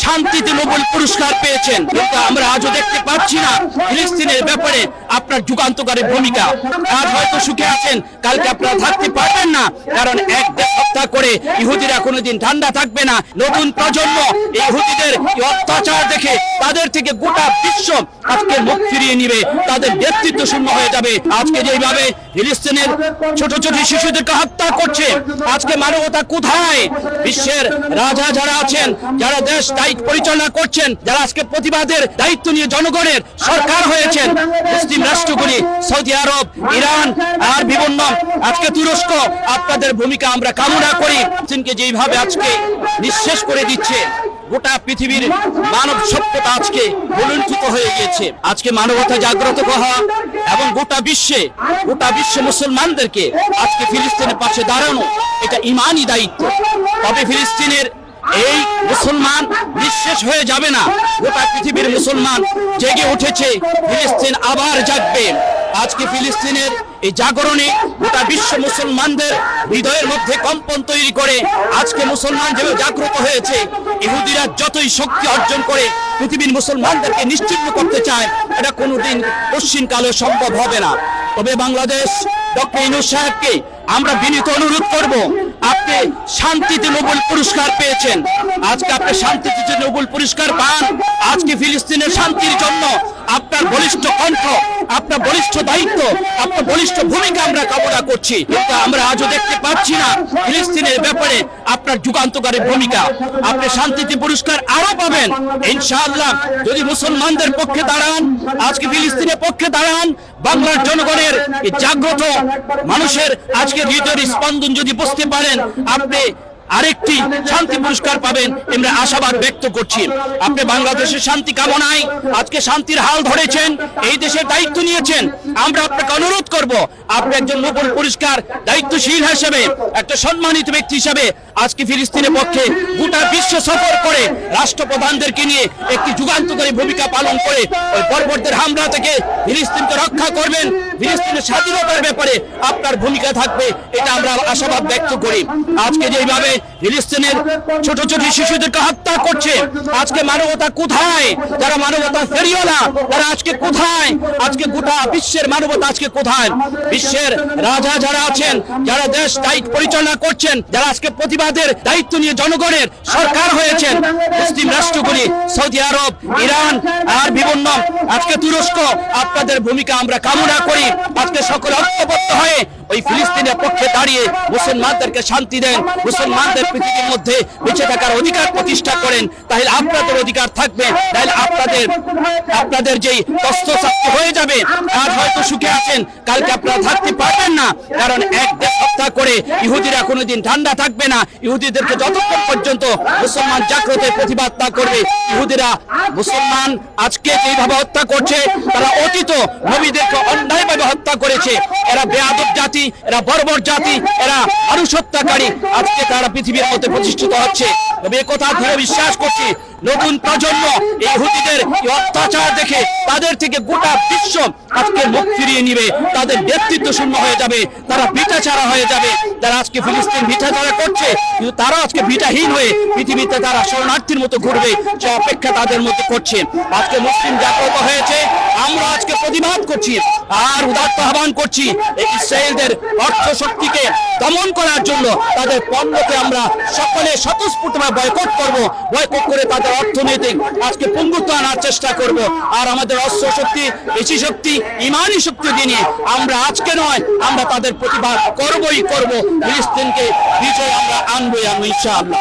শান্তিতে নোবেল পুরস্কার পেয়েছেন। কিন্তু আমরা আজও দেখতে পাচ্ছি না ফিলিস্তিনের ব্যাপারে আপনার যুগান্তকারী ভূমিকা। আজ হয়তো সুখে আছেন, কালকে আপনারা থাকতে পারবেন না। কারণ এক হত্যা করে ইহুদিরা কোনোদিন ঠান্ডা থাকবে না। নতুন প্রজন্ম ইহুদিদের অত্যাচার দেখে তাদের থেকে গোটা বিশ্ব আজকে মুখ ফিরিয়ে নিবে। তাদের ব্যক্তিত্ব শূন্য হয়ে যাবে। আজকে যেভাবে ফিলিস্তিনের ছোট ছোট শিশুদেরকে হত্যা করছে। আজকে মানবতা কোথায়? বিশ্বের রাজা যারা আছেন, যারা দেশ দায়িত্ব পরিচালনা করছেন, যারা আজকে প্রতিবাদের দায়িত্ব নিয়ে জনগণের সরকার হয়েছেন, মুসলিম রাষ্ট্রগুলি, সৌদি আরব, ইরান, আর বিভিন্ন, আজকে তুরস্ক, আপনাদের ভূমিকা আমরা কামনা করি। চীনকে যেইভাবে আজকে নিঃশেষ করে দিচ্ছে, গোটা পৃথিবীর মানব সভ্যতা আজকে বলুণ্ঠিত হয়ে গিয়েছে। আজকে মানবতা জাগ্রত হওয়া এবং গোটা বিশ্বে গোটা বিশ্বে মুসলমানদেরকে আজকে ফিলিস্তিনের পাশে দাঁড়ানো এটা ইমানই দায়িত্ব। তবে ফিলিস্তিনের এই মুসলমান নিঃশেষ হয়ে যাবে না। গোটা পৃথিবীর মুসলমান জেগে উঠেছে, ফিলিস্তিন আবার জাগবে। আজকে ফিলিস্তিনের এই জাগরণে গোটা বিশ্ব মুসলমানদের হৃদয়ের মধ্যে কম্পন তৈরি করে আজকে মুসলমান যেভাবে জাগ্রত হয়েছে, ইহুদিরা যতই শক্তি অর্জন করে পৃথিবীর মুসলমানদেরকে নিশ্চিন্ন করতে চায়, এটা কোনোদিন পশ্চিম কালে সম্ভব হবে না। তবে বাংলাদেশ ডক্টর ইনুস সাহেবকে আমরা বিনীত অনুরোধ করব, আপনি শান্তিতে নোবেল পুরস্কার পেয়েছেন। আজকে আপনি শান্তিতে যে নোবেল পুরস্কার পান, আজকে ফিলিস্তিনের শান্তির জন্য আপনার বলিষ্ঠ কণ্ঠ আপনার বলিষ্ঠ দায়িত্ব, আপনার বলিষ্ঠ ভূমিকা আমরা কামনা করছি। কিন্তু আমরা আজও দেখতে পাচ্ছি না। ফিলিস্তিনের ব্যাপারে আপনার যুগান্তকারী ভূমিকা। আপনি শান্তিতে পুরস্কার আরও পাবেন। ইনশাআল্লাহ, যদি মুসলমানদের পক্ষে দাঁড়ান, আজকে ফিলিস্তিনের পক্ষে দাঁড়ান, বাংলার জনগণের জাগ্রত মানুষের আজকে হৃদয়ের স্পন্দন যদি বুঝতে পারেন, আপনি আরেকটি শান্তি পুরস্কার পাবেন, আমরা আশাবাদ ব্যক্ত করছি। আপনি বাংলাদেশের শান্তি কামনায় আজকে শান্তির হাল ধরেছেন, এই দেশের দায়িত্ব নিয়েছেন। আমরা আপনাকে অনুরোধ করব, আপনি একজন নোবেল পুরস্কার দায়িত্বশীল হিসেবে, একটা সম্মানিত ব্যক্তি হিসেবে আজকে ফিলিস্তিনের পক্ষে গোটা বিশ্ব সফর করে, রাষ্ট্রপ্রধানদেরকে নিয়ে একটি যুগান্তকারী ভূমিকা পালন করে, ওই পর্বতের হামলা থেকে ফিলিস্তিনকে রক্ষা করবেন, ফিলিস্তিনের স্বাধীনতার ব্যাপারে আপনার ভূমিকা থাকবে, এটা আমরা আশাবাদ ব্যক্ত করি। আজকে যেভাবে ফিলিস্তিনের ছোট ছোট শিশুদেরকে হত্যা করছে, আজকে মানবতা কোথায়? যারা মানবতা ফেরিও না তারা আজকে কোথায়? আজকে গোটা বিশ্বের মানবতা আজকে কোথায়? বিশ্বের রাজা যারা আছেন, যারা দেশ দায়িত্ব পরিচালনা করছেন, যারা আজকে প্রতিবাদের দায়িত্ব নিয়ে জনগণের সরকার হয়েছেন মুসলিম রাষ্ট্রগুলি, সৌদি আরব, ইরান আর বিভিন্ন, আজকে তুরস্ক, আপনাদের ভূমিকা আমরা কামনা করি। আজকে সকল ঐক্যবদ্ধ হয়ে ওই ফিলিস্তিনের পক্ষে দাঁড়িয়ে মুসলমানদেরকে শান্তি দেন, মুসলমানদের পৃথিবীর মধ্যে বেঁচে থাকার অধিকার প্রতিষ্ঠা করেন। তাহলে আপনাদের অধিকার থাকবে, তাহলে আপনাদের আপনাদের যেই কষ্ট হয়ে যাবে আজ হয়তো সুখে আছেন, কালকে আপনারা থাকতে পারবেন না। কারণ এক দেশ হত্যা করে ইহুদিরা কোনোদিন ঠান্ডা থাকবে না। ইহুদিদেরকে যতক্ষণ পর্যন্ত মুসলমান জাগ্রতের প্রতিবাদ না করবে, ইহুদিরা মুসলমান আজকে যেভাবে হত্যা করছে, তারা অতীত নবীদেরকে অন্যায়ভাবে হত্যা করেছে। এরা বেয়াদব জাতি, এরা বর্বর জাতি, এরা মানুষ হত্যাকারী আজকে তারা পৃথিবীর মধ্যে প্রতিষ্ঠিত হচ্ছে। তবে কথা দৃঢ় বিশ্বাস করছি, নতুন প্রজন্ম এই এই অত্যাচার দেখে তাদের থেকে গোটা বিশ্ব আজকে মুখ ফিরিয়ে নিবে। তাদের নেতৃত্ব শূন্য হয়ে যাবে, তারা ভিটা ছাড়া হয়ে যাবে। যারা আজকে ফিলিস্তিন ভিটা করছে কিন্তু তারা আজকে ভিটাহীন হয়ে পৃথিবীতে তারা শরণার্থীর মতো ঘুরবে সে অপেক্ষা তাদের মতো করছে। আজকে মুসলিম জাগ্রত হয়েছে। আমরা আজকে প্রতিবাদ করছি আর উদাত্ত আহ্বান করছি ইসরায়েলদের অর্থ শক্তিকে দমন করার জন্য তাদের পণ্যকে আমরা সকলে স্বতঃস্ফূর্তভাবে বয়কট করব, বয়কট করে তাদের অর্থনৈতিক আজকে পঙ্গুত্ব আনার চেষ্টা করব। আর আমাদের অস্ত্র শক্তি, বেশি শক্তি ইমানি শক্তি দিয়ে আমরা আজকে নয়, আমরা তাদের প্রতিবাদ করবই করব। ফিলিস্তিনকে বিজয় আমরা আনবই আনব ইনশাআল্লাহ।